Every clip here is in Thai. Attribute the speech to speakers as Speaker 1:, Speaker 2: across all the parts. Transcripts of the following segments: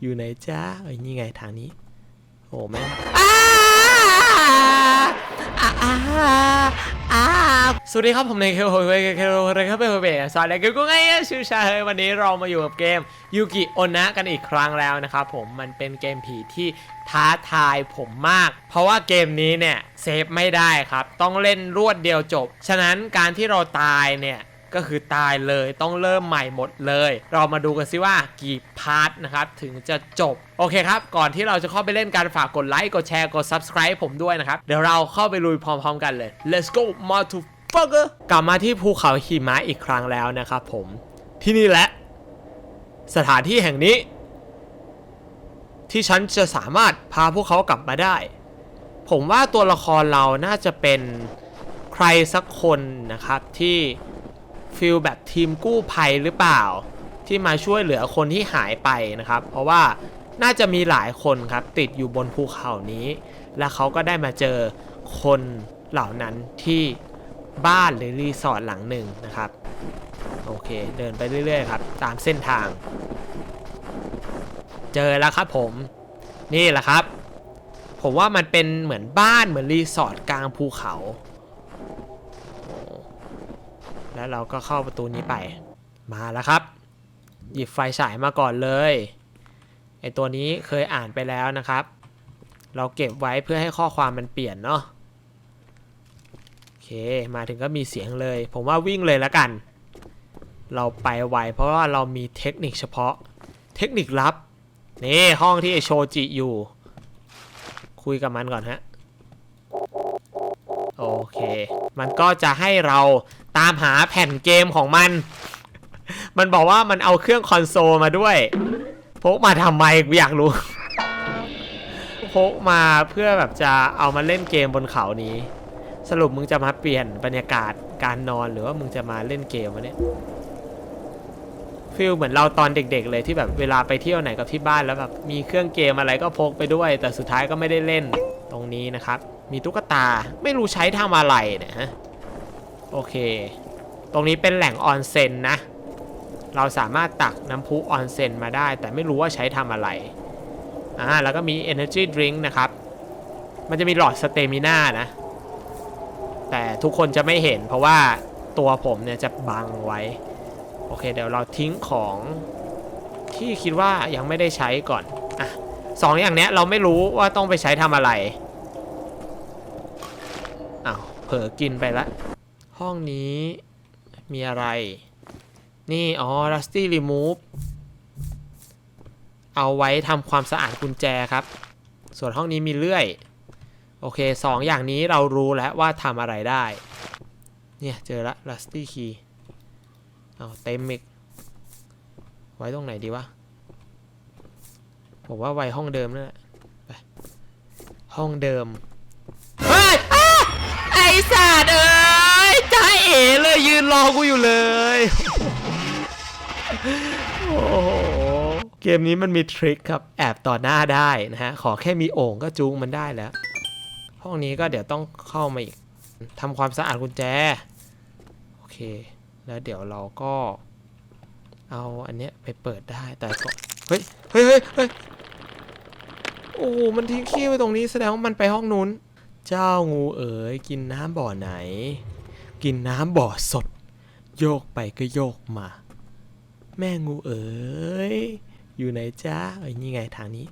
Speaker 1: อยู่ไหนจ้าเอ้นี่ไงทางนี้โอ้แม่สวัสดีครับผมในเคโฮเวเคโฮเรครับเป็นเบสสวัสดีครับกูไงชื่อชาเฮยวันนี้เรามาอยู่กับเกมยูกิโอนะกันอีกครั้งแล้วนะครับผมมันเป็นเกมผีที่ท้าทายผมมาก เพราะว่าเกมนี้เนี่ยเซฟไม่ได้ครับ ต้องเล่นรวดเดียวจบ ฉะนั้นการที่เราตายเนี่ย ก็คือตายเลยต้องเริ่มใหม่หมดเลย เรามาดูกันซิว่ากี่พาร์ทนะครับ ถึงจะจบ โอเคครับ ก่อนที่เราจะเข้าไปเล่นการฝากกดไลค์กดแชร์กด subscribe ผมด้วยนะครับ เดี๋ยวเราเข้าไปลุยพร้อมๆกันเลย let's go motherfucker กลับมาที่ภูเขาหิมะอีกครั้งแล้วนะครับผมที่นี่แหละ สถานที่แห่งนี้ ที่ฉันจะสามารถพาพวกเขากลับมาได้ ผมว่าตัวละครเราน่าจะเป็นใครสักคนนะครับที่ ฟิลแบบทีมกู้ภัยหรือเปล่า ที่มาช่วยเหลือคนที่หายไปนะครับ เพราะว่าน่าจะมีหลายคนครับติดอยู่บนภูเขานี้ และเขาก็ได้มาเจอคนเหล่านั้นที่บ้านหรือรีสอร์ทหลังหนึ่งนะครับ โอเคเดินไปเรื่อยๆครับ ตามเส้นทาง เจอแล้วครับผม นี่แหละครับ ผมว่ามันเป็นเหมือนบ้านเหมือนรีสอร์ทกลางภูเขา แล้วเราก็เข้าประตูนี้ไป มาแล้วครับ หยิบไฟฉายมาก่อนเลย ไอตัวนี้เคยอ่านไปแล้วนะครับ เราเก็บไว้เพื่อให้ข้อความมันเปลี่ยนเนาะ โอเค มาถึงก็มีเสียงเลย ผมว่าวิ่งเลยแล้วกัน เราไปไวเพราะว่าเรามีเทคนิคเฉพาะ เทคนิคลับ นี่ห้องที่ไอโชจิอยู่ คุยกับมันก่อนฮะโอเค มันก็จะให้เรา ตามหาแผ่นเกมของมัน มันบอกว่ามันเอาเครื่องคอนโซลมาด้วย พกมาทำไมกูอยากรู้ พกมาเพื่อแบบจะเอามาเล่นเกมบนเขานี้ สรุปมึงจะมาเปลี่ยนบรรยากาศการนอนหรือว่ามึงจะมาเล่นเกมวะเนี่ยฟีลเหมือนเราตอนเด็ก ๆ เลยที่แบบเวลาไปเที่ยวไหนกับที่บ้านแล้วแบบมีเครื่องเกมอะไรก็พกไปด้วย แต่สุดท้ายก็ไม่ได้เล่นตรงนี้นะครับ มีตุ๊กตาไม่รู้ใช้ทำอะไรเนี่ยฮะ โอเค ตรงนี้เป็นแหล่งออนเซ็นนะ เราสามารถตักน้ำพุออนเซ็นมาได้ แต่ไม่รู้ว่าใช้ทำอะไรอ่าแล้วก็มี Energy Drink นะครับ มันจะมีหลอดสเตมิน่านะ แต่ทุกคนจะไม่เห็นเพราะว่าตัวผมเนี่ยจะบังไว้ โอเค เดี๋ยวเราทิ้งของที่คิดว่ายังไม่ได้ใช้ก่อนอะสองอย่างเนี้ยเราไม่รู้ว่าต้องไปใช้ทำอะไรอ้าวเผลอกินไปละ ห้องนี้มีอะไร นี่ อ๋อ Rusty Remove เอาไว้ทำความสะอาดกุญแจครับ ส่วนห้องนี้มีเลื่อย โอเคสองอย่างนี้เรารู้แล้วว่าทำอะไรได้ เนี่ย เจอละ Rusty Key เอาเต็มอีก ไว้ตรงไหนดีวะ ผมว่าไว้ห้องเดิมนั่นแหละไปห้องเดิม เฮ้ยอ้าไอสัตว์เอ้ย จ้าเอ๋เลยยืนรอกูอยู่เลย โอ้โห เกมนี้มันมีทริคครับ แอบต่อหน้าได้นะฮะ ขอแค่มีโอ่งก็จูงมันได้แล้ว ห้องนี้ก็เดี๋ยวต้องเข้ามาอีกทำความสะอาดกุญแจ โอเค แล้วเดี๋ยวเราก็ เอาอันเนี้ยไปเปิดได้แต่ก็ เฮ้ย เฮ้ย เฮ้ยเฮ้ยโอ้โหมันทิ้งขี้ไว้ตรงนี้แสดงว่ามันไปห้องนู้น เจ้างูเอ๋ยกินน้ำบ่อไหน กินน้ำบ่อสด โยกไปก็โยกมา แม่งูเอ๋ยอยู่ไหนจ้าเอ้นี่ไงทางนี้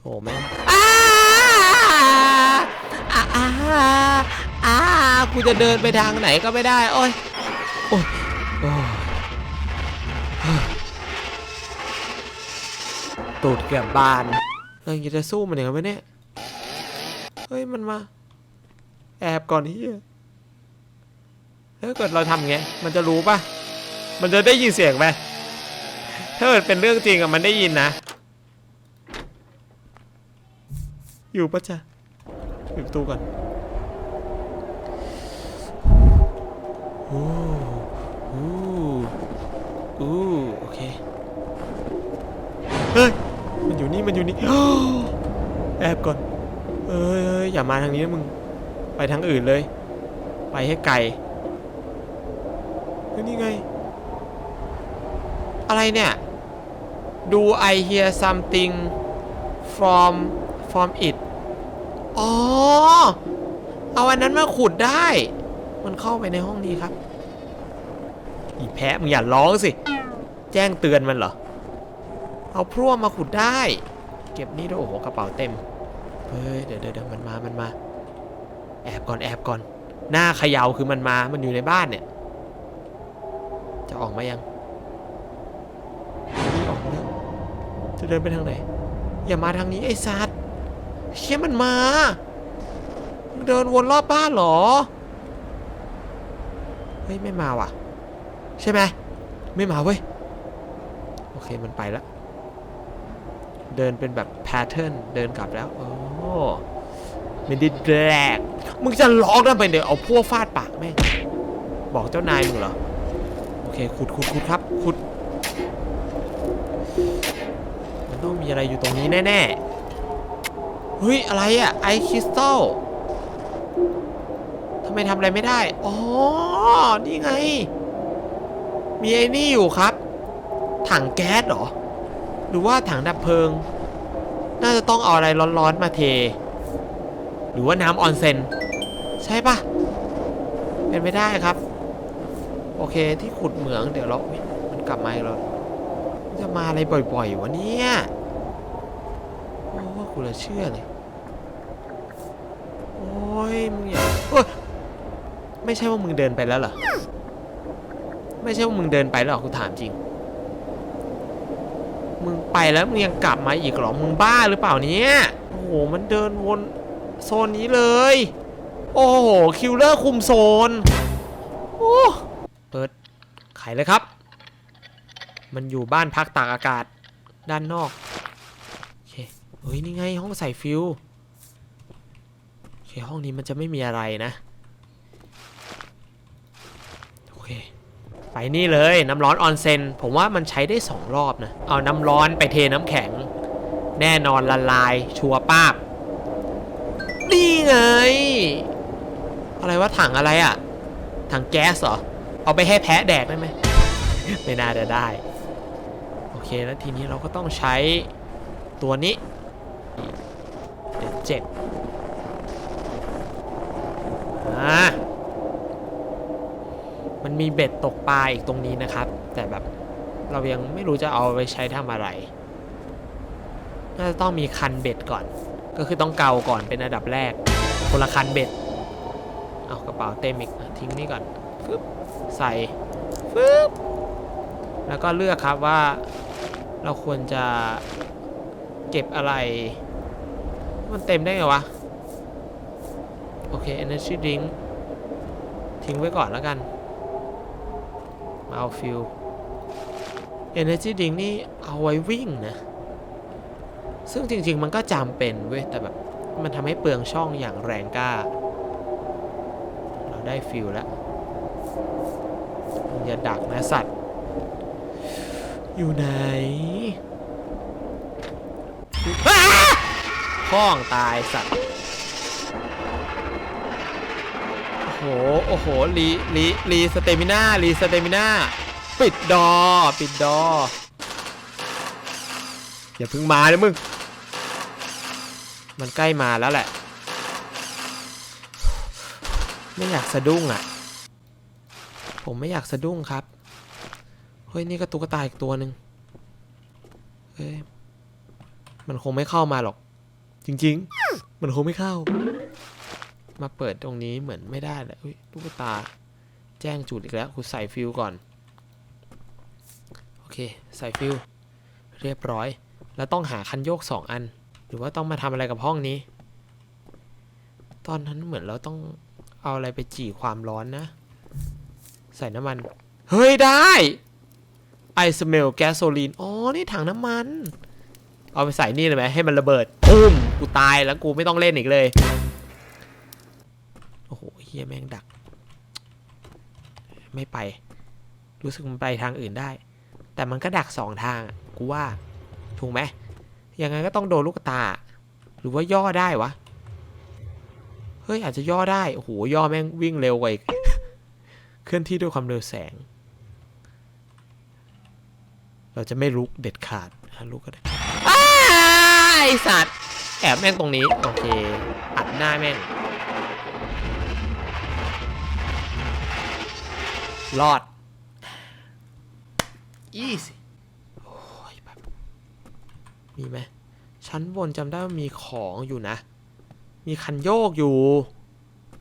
Speaker 1: โอ้แม่อ้าอ้าอ้าอ้ากูจะเดินไปทางไหนก็ไม่ได้ โอ้ยโอ้ยโอ้ยตูดเกือบบานเราจะสู้มันอย่างไรเนี่ย เฮ้ย มันมา แอบก่อนที่ ถ้าเกิดเราทำไงมันจะรู้ปะมันจะได้ยินเสียงไหมถ้าเกิดเป็นเรื่องจริงอะมันได้ยินนะ อยู่ปะจ๊ะปิดประตูก่อนโอ้โอ้โอ้โอเค เฮ้ย มันอยู่นี่ มันอยู่นี่ แอบก่อน เอ้ยเอ้ยอย่ามาทางนี้นะมึง ไปทางอื่นเลย ไปให้ไกล ฮ้ยนี่ไง อะไรเนี่ย do I hear something from from it อ๋อ เอาอันนั้นมาขุดได้ มันเข้าไปในห้องนี้ครับ อีแพะมึงอย่าร้องสิ แจ้งเตือนมันเหรอ เอาพรั่วมาขุดได้ เก็บนี่ด้วยโอ้โหกระเป๋าเต็ม เฮ้ย เดี๋ยวเดี๋ยวเดี๋ยวมันมา มันมา แอบก่อนแอบก่อน หน้าเขยาวคือมันมา มันอยู่ในบ้านเนี่ย จะออกมายังไม่ออกมาแล้วจะเดินไปทางไหน อย่ามาทางนี้ไอ้สัตว์เชี่ยมันมามึงเดินวนรอบบ้านเหรอ เฮ้ย ไม่มาว่ะ ใช่ไหม ไม่มาเว้ย โอเคมันไปแล้วเดินเป็นแบบแพทเทิร์นเดินกลับแล้วโอ้ไม่ได้แดกมึงจะร้องทำไมเดี๋ยวเอาพวกฟาดปากแม่งบอกเจ้านายมึงเหรอโอ เคขุดขุดขุดครับขุด มันต้องมีอะไรอยู่ตรงนี้แน่ๆ เฮ้ย อะไรอะไอคริสตัลทำไมทำอะไรไม่ได้ อ๋อ นี่ไง มีไอ้นี่อยู่ครับ ถังแก๊สเหรอ หรือว่าถังดับเพลิง น่าจะต้องเอาอะไรร้อนๆมาเท หรือว่าน้ำออนเซน ใช่ปะเป็นไม่ได้ครับ เคที่ขุดเหมืองเดี๋ยวเรามันกลับมาอีกแล้วจะมาอะไรบ่อยๆวะเนี่ยโอ้ว่ากูเลยเชื่อเลยโอ้ยมึงอย่าเอ้ยไม่ใช่ว่ามึงเดินไปแล้วเหรอไม่ใช่ว่ามึงเดินไปแล้วเหรอกูถามจริง มึงไปแล้วมึงยังกลับมาอีกหรอ มึงบ้าหรือเปล่าเนี่ยโอ้โห มันเดินวนโซนนี้เลย โอ้โห คิลเลอร์คุมโซน เปิดไขเลยครับ มันอยู่บ้านพักตากอากาศด้านนอกโอเคเฮ้ยนี่ไงห้องใส่ฟิวโอเคห้องนี้มันจะไม่มีอะไรนะโอเคไปนี่เลยน้ำร้อนออนเซนผมว่ามันใช้ได้สองรอบนะเอาน้ำร้อนไปเทน้ำแข็ง แน่นอนละลายชัวป้าบนี่ไง อะไรวะถังอะไรอะถังแก๊สเหรอ เอาไปให้แพะแดกได้ไหม ไม่น่าจะได้ โอเคแล้วทีนี้เราก็ต้องใช้ตัวนี้เดี๋ยวเจ็ดอ่ามันมีเบ็ดตกปลาอีกตรงนี้นะครับ แต่แบบเรายังไม่รู้จะเอาไปใช้ทำอะไร น่าจะต้องมีคันเบ็ดก่อน ก็คือต้องเกาก่อนเป็นอันดับแรกคนละคันเบ็ด เอากระเป๋าเต็มอีกทิ้งนี่ก่อนฟึบ ใส่ฟึบแล้วก็เลือกครับว่าเราควรจะเก็บอะไร มันเต็มได้ไงวะ โอเค energy drink ทิ้งไว้ก่อนแล้วกัน มาเอาฟิล energy drink นี่เอาไว้วิ่งนะ ซึ่งจริง ๆ มันก็จำเป็นเว้ย แต่แบบ มันทำให้เปลืองช่องอย่างแรงกล้า เราได้ฟิลแล้วมึง อย่าดักนะสัตว์ อยู่ไหนอ้าพ้องตายสัตว์ โอ้โห โอ้โหรีรีรีสเตมิน่ารีสเตมิน่าปิดดอ ปิดดอ อย่าเพิ่งมาเลยมึง มันใกล้มาแล้วแหละ ไม่อยากสะดุ้งอะ ผมไม่อยากสะดุ้งครับ เฮ้ย นี่ก็ตุ๊กตาอีกตัวหนึ่งเฮ้ย มันคงไม่เข้ามาหรอก จริง ๆ มันคงไม่เข้า มาเปิดตรงนี้เหมือนไม่ได้เลยอุ้ยตุ๊กตา แจ้งจุดอีกแล้วคุณใส่ฟิลก่อน โอเค ใส่ฟิลเรียบร้อย แล้วต้องหาคันโยกสองอัน หรือว่าต้องมาทำอะไรกับห้องนี้ ตอนนั้นเหมือนเราต้องเอาอะไรไปจี่ความร้อนนะ ใส่น้ำมัน เฮ้ยได้ I smell gasoline อ๋อ นี่ถังน้ำมัน เอาไปใส่นี่เลยไหมให้มันระเบิดปุ้ม กูตายแล้วกูไม่ต้องเล่นอีกเลย โอ้โหเฮียแม่งดัก ไม่ไป รู้สึกมันไปทางอื่นได้ แต่มันก็ดักสองทาง กูว่า ถูกไหม ยังไงก็ต้องโดนลูกตา หรือว่าย่อได้วะ เฮ้ยอาจจะย่อได้ โอ้โห ย่อแม่งวิ่งเร็วกว่าอีก เคลื่อนที่ด้วยความเร็วแสง เราจะไม่ลุกเด็ดขาดหาลูกก็ได้อ้าไอสัตว์แอบแม่งตรงนี้ โอเค อัดหน้าแม่ง รอดยี่สิโอ้ยแบบมีไหมชั้นบนจำได้ว่ามีของอยู่นะ มีคันโยกอยู่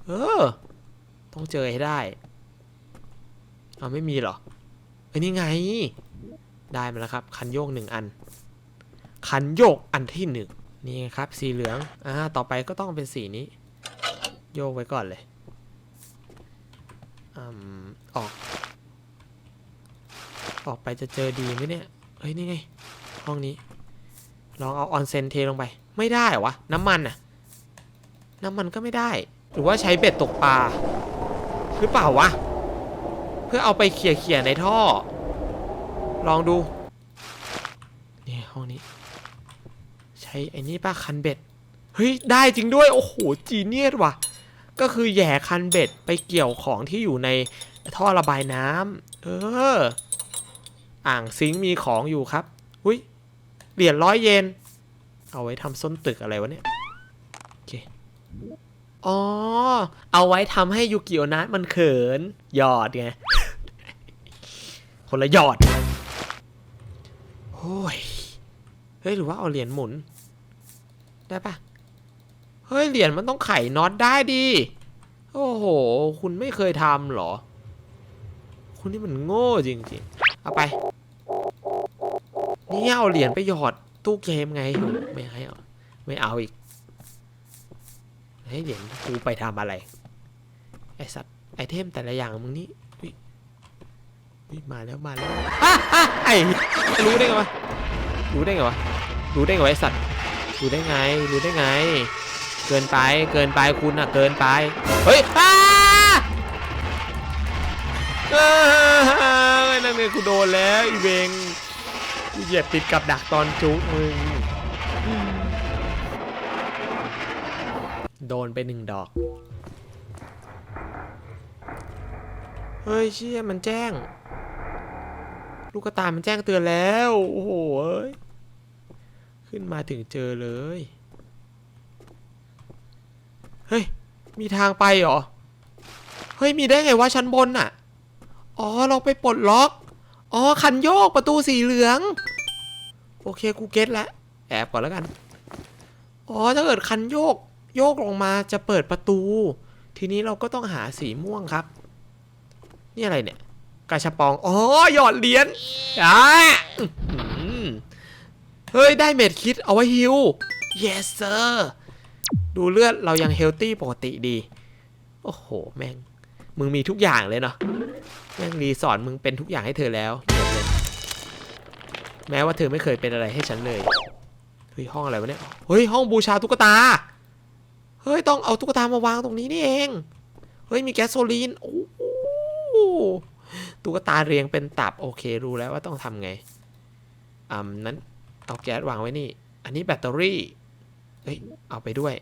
Speaker 1: เออ ต้องเจอให้ได้เอาไม่มีเหรอไอ้นี่ไง ได้มาแล้วครับ คันโยกหนึ่งอัน คันโยกอันที่หนึ่งนี่ครับ สีเหลือง อ่า ต่อไปก็ต้องเป็นสีนี้ โยกไว้ก่อนเลยอืมออก ออกไปจะเจอดีไหมเนี่ย เฮ้ย นี่ไง ห้องนี้ ลองเอาออนเซนเทลงไป ไม่ได้เหรอวะ น้ำมันอะน้ำมันก็ไม่ได้ หรือว่าใช้เบ็ดตกปลา หรือเปล่าวะ พื่อเอาไปเขี่ยๆในท่อ ลองดูนี่ห้องนี้ ใช้ไอ้นี่ป้าคันเบ็ดเฮ้ยได้จริงด้วย โอ้โหจีเนียสว่ะ ก็คือแย่คันเบ็ดไปเกี่ยวของที่อยู่ในท่อระบายน้ำเออ อ่างซิงมีของอยู่ครับอุ้ยเหรียญร้อยเยนเอาไว้ทำส้นตึกอะไรวะเนี่ยโอเคอ๋อ เอาไว้ทำให้ยูกิโอนะมันเขิน หยอดไง คนละหยอดโอ้ยเฮ้ยหรือว่าเอาเหรียญหมุน ได้ปะเฮ้ยเหรียญมันต้องไขน็อตได้ดิโอ้โห คุณไม่เคยทำหรอ คุณนี่มันโง่จริงๆ เอาไป นี่เอาเหรียญไปหยอดตู้เกมไง ไม่ให้เอาไม่เอาอีกให้เหรียญกูไปทำอะไร ไอสัตว์ไอเทมแต่ละอย่างมึงนี่ มาแล้วมาแล้วอะอะไอรู้ได้ไงวะรู้ได้ไงวะรู้ได้ไงวะไอสัตว์รู้ได้ไงรู้ได้ไง เกินไปเกินไปคุณอะเกินไปเฮ้ยอ้าอ้นั่นไงกูโดนแล้วอีเวงกูเหยียบติดกับดักตอนจุกมึงโดนไปหนึ่งดอก เฮ้ยเชี่ยมันแจ้ง ลูกกระตายมันแจ้งเตือนแล้ว โอ้โห้ขึ้นมาถึงเจอเลย เฮ้ย มีทางไปเหรอ เฮ้ย มีได้ไงวะชั้นบนน่ะ อ๋อ เราไปปลดล็อก อ๋อ คันโยกประตูสีเหลือง โอเค กูเก็ตแล้วแอบก่อนแล้วกัน อ๋อ ถ้าเกิดคันโยก โยกลงมาจะเปิดประตู ทีนี้เราก็ต้องหาสีม่วงครับ นี่อะไรเนี่ย กาชปองอ๋อหยอดเหรียญอ่าเฮ้ย ได้เม็ดคิดเอาไว้ฮิว yes sir ดูเลือดเรายังเฮลตี้ปกติดี โอ้โห แม่ง มึงมีทุกอย่างเลยเนาะแม่งรีสอร์ทมึงเป็นทุกอย่างให้เธอแล้วเห็นเลยแม้ว่าเธอไม่เคยเป็นอะไรให้ฉันเลยเฮ้ยห้องอะไรวะเนี่ยเฮ้ยห้องบูชาตุ๊กตาเฮ้ยต้องเอาตุ๊กตามาวางตรงนี้นี่เองเฮ้ยมีแก๊สโซลีนโอ้ ตุ๊กตาเรียงเป็นตับโอเครู้แล้วว่าต้องทำไงอ่านั้นเอาแก๊สวางไว้นี่ อันนี้แบตเตอรี่เฮ้ยเอาไปด้วย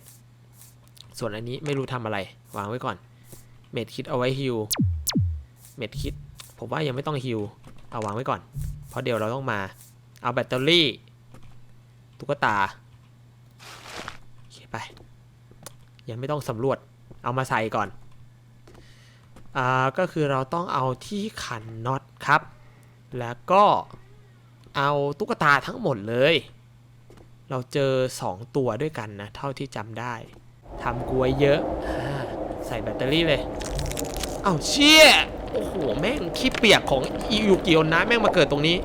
Speaker 1: ส่วนอันนี้ไม่รู้ทำอะไร วางไว้ก่อน เม็ดคิดเอาไว้ฮิวเม็ดคิดผมว่ายังไม่ต้องฮิวเอาวางไว้ก่อน เพราะเดี๋ยวเราต้องมา เอาแบตเตอรี่ ตุ๊กตาโอเคไป ยังไม่ต้องสำรวจ เอามาใส่ก่อน ก็คือเราต้องเอาที่ขันน็อตครับ แล้วก็เอาตุ๊กตาทั้งหมดเลย เราเจอ 2 ตัวด้วยกันนะ เท่าที่จำได้ทำกลวยเยอะ ใส่แบตเตอรี่เลย เอ้าเชี่ย โอ้โห แม่งขี้เปียกของอิยูกิโอนะ แม่งมาเกิดตรงนี้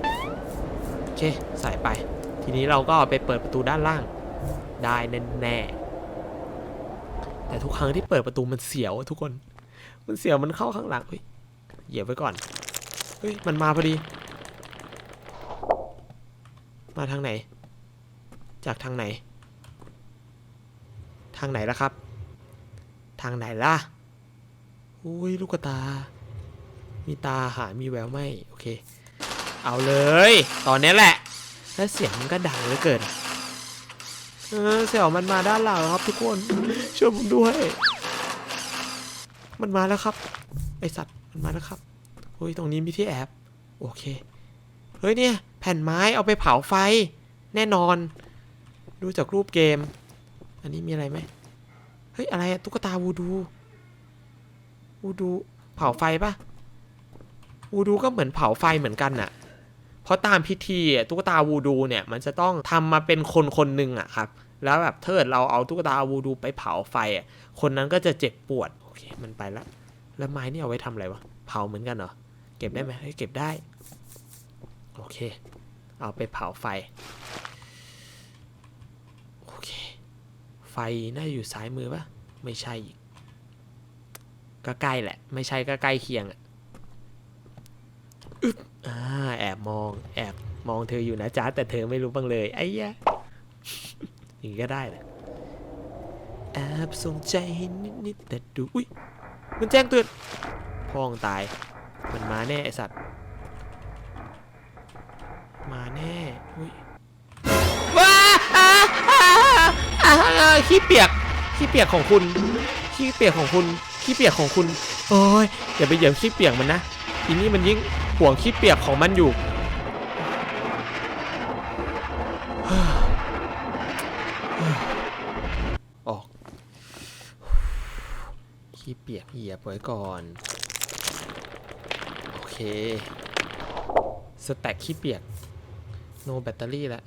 Speaker 1: โอเค ใส่ไป ทีนี้เราก็ไปเปิดประตูด้านล่าง ได้แน่แต่ทุกครั้งที่เปิดประตูมันเสียวทุกคน มันเสียวมันเข้าข้างหลังเฮ้ยเหยียบไว้ก่อนเฮ้ยมันมาพอดี มาทางไหน จากทางไหน ทางไหนล่ะครับ ทางไหนล่ะอุ้ยลูกตา มีตาหามีแววไหมโอเค เอาเลย ตอนนี้แหละแล้วเสียงมันก็ดังเหลือเกินเออเสียวมันมาด้านหลังครับทุกคนช่วยผมด้วย มันมาแล้วครับ ไอสัตว์ มันมาแล้วครับเฮ้ย ตรงนี้มีที่แอบ โอเค เฮ้ยเนี่ย แผ่นไม้เอาไปเผาไฟ แน่นอน ดูจากรูปเกม อันนี้มีอะไรไหม เฮ้ย อะไรตุ๊กตาวูดู วูดู เผาไฟปะวูดูก็เหมือนเผาไฟเหมือนกันน่ะ เพราะตามพิธีตุ๊กตาวูดูเนี่ย มันจะต้องทำมาเป็นคนคนหนึ่งอะครับ แล้วแบบเกิดเราเอาตุ๊กตาวูดูไปเผาไฟคนนั้นก็จะเจ็บปวด เค มันไปแล้วแล้วไม้นี่เอาไว้ทำอะไรวะ เผาเหมือนกันเหรอ เก็บได้ไหมเฮ้ยเก็บได้ โอเค เอาไปเผาไฟ โอเค ไฟน่าอยู่ซ้ายมือปะไม่ใช่อีก ก็ใกล้แหละ ไม่ใช่ก็ใกล้เคียงอะอึ๊บอ่า แอบมอง แอบมองเธออยู่นะจ๊ะ แต่เธอไม่รู้บ้างเลย ไอ้ยะอย่างนี้ก็ได้แหละ แอบสนใจนิดๆแต่ดูอุ้ยมันแจ้งเตือนพ้องตาย มันมาแน่ไอสัตว์ มาแน่อุ้ยว้าอ่าอ่าอ่าอ่าขี้เปียกขี้เปียกของคุณขี้เปียกของคุณขี้เปียกของคุณโอ้ยอย่าไปเหยียบขี้เปียกมันนะทีนี้มันยิ่งห่วงขี้เปียกของมันอยู่ ออก ขี้เปียกเหยียบไว้ก่อน โอเคสแต็กขี้เปียกโนแบตเตอรี่แล้ว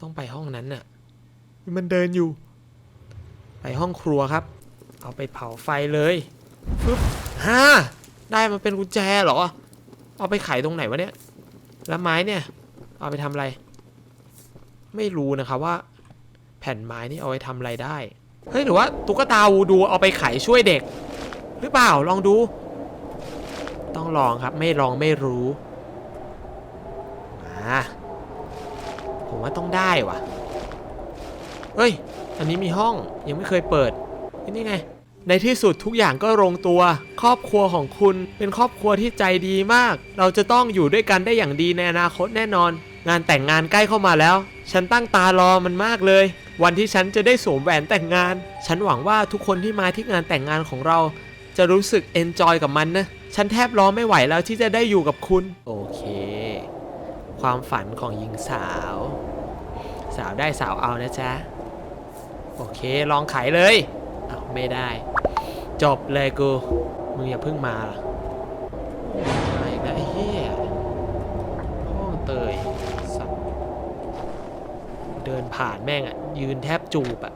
Speaker 1: ต้องไปห้องนั้นน่ะ มันเดินอยู่ ไปห้องครัวครับ เอาไปเผาไฟเลยฟึบฮ่าได้มาเป็นกุญแจเหรอ เอาไปไขตรงไหนวะเนี่ย แล้วไม้เนี่ย เอาไปทำอะไร ไม่รู้นะครับว่า แผ่นไม้นี่เอาไว้ทำอะไรได้ เฮ้ยหรือว่าตุ๊กตาวูดูเอาไปไขช่วยเด็ก หรือเปล่าลองดู ต้องลองครับไม่ลองไม่รู้มาผมว่าต้องได้ว่ะเฮ้ย อันนี้มีห้องยังไม่เคยเปิดนี่ไง ในที่สุดทุกอย่างก็ลงตัว ครอบครัวของคุณเป็นครอบครัวที่ใจดีมาก เราจะต้องอยู่ด้วยกันได้อย่างดีในอนาคตแน่นอน งานแต่งงานใกล้เข้ามาแล้ว ฉันตั้งตารอมันมากเลย วันที่ฉันจะได้สวมแหวนแต่งงาน ฉันหวังว่าทุกคนที่มาที่งานแต่งงานของเรา จะรู้สึกเอนจอยกับมันนะ ฉันแทบรอไม่ไหวแล้วที่จะได้อยู่กับคุณ โอเค ความฝันของหญิงสาว สาวได้สาวเอานะจ๊ะ โอเค ลองไขเลยเอ้าไม่ได้ จบเลยกู มึงอย่าเพิ่งมาล่ะมาอีกแล้วไอ้เหี้ยห้องเตยสัตว์ เดินผ่านแม่งอะยืนแทบจูบอะ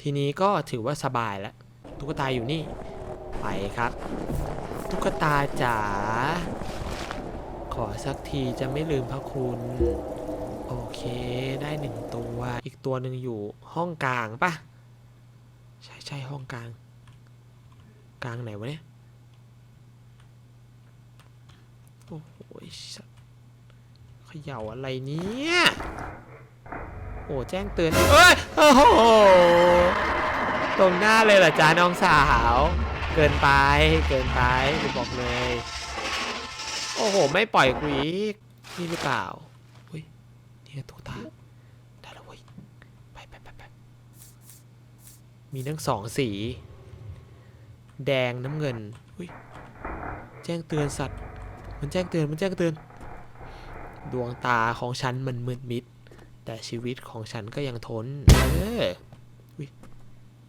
Speaker 1: ทีนี้ก็ถือว่าสบายแล้วตุ๊กตาอยู่นี่ ไปครับ ตุ๊กตาจ๋าขอสักทีจะไม่ลืมพระคุณ โอเคได้หนึ่งตัว อีกตัวหนึ่งอยู่ห้องกลางปะใช่ใช่ห้องกลาง กลางไหนวะเนี่ย โอ้โหเขย่าอะไรเนี่ย โอ้แจ้งเตือนเอ้ยโอ้โหตรงหน้าเลยเหรอจ๊ะน้องสาว เกินไปเกินไปกูบอกเลย โอ้โห ไม่ปล่อยกูอีกนี่หรือเปล่าเฮ้ยนี่ตัวตาได้แล้วเว้ยไปไปไปไปมีทั้งสองสี แดงน้ำเงินอุ้ยแจ้งเตือนสัตว์ มันแจ้งเตือนมันแจ้งเตือน ดวงตาของฉันมันมืดมิด แต่ชีวิตของฉันก็ยังทน เออ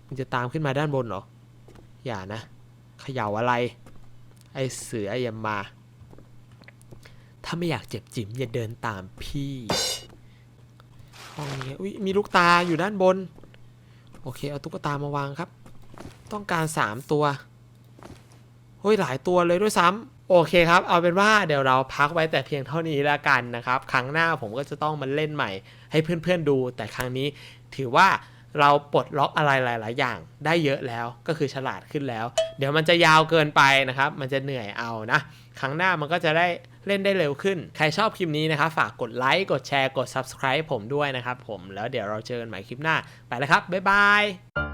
Speaker 1: มันจะตามขึ้นมาด้านบนเหรอ อย่านะเขย่าอะไร ไอเสืออย่ามา ถ้าไม่อยากเจ็บจิ๋มอย่าเดินตามพี่ห้องนี้อุ้ยมีลูกตาอยู่ด้านบน โอเค เอาตุ๊กตามาวางครับ ต้องการ3ตัว เฮ้ย หลายตัวเลยด้วยซ้ำ โอเคครับ เอาเป็นว่าเดี๋ยวเราพักไว้แต่เพียงเท่านี้แล้วกันนะครับ ครั้งหน้าผมก็จะต้องมาเล่นใหม่ ให้เพื่อนๆดู แต่ครั้งนี้ถือว่าเราปลดล็อกอะไรหลาย ๆ อย่างได้เยอะแล้วก็คือฉลาดขึ้นแล้ว เดี๋ยวมันจะยาวเกินไปนะครับ มันจะเหนื่อยเอานะ ครั้งหน้ามันก็จะได้เล่นได้เร็วขึ้น ใครชอบคลิปนี้นะครับ ฝากกดไลค์ กดแชร์ กด subscribe ผมด้วยนะครับผม แล้วเดี๋ยวเราเจอกันใหม่คลิปหน้า ไปแล้วครับ บ๊ายบาย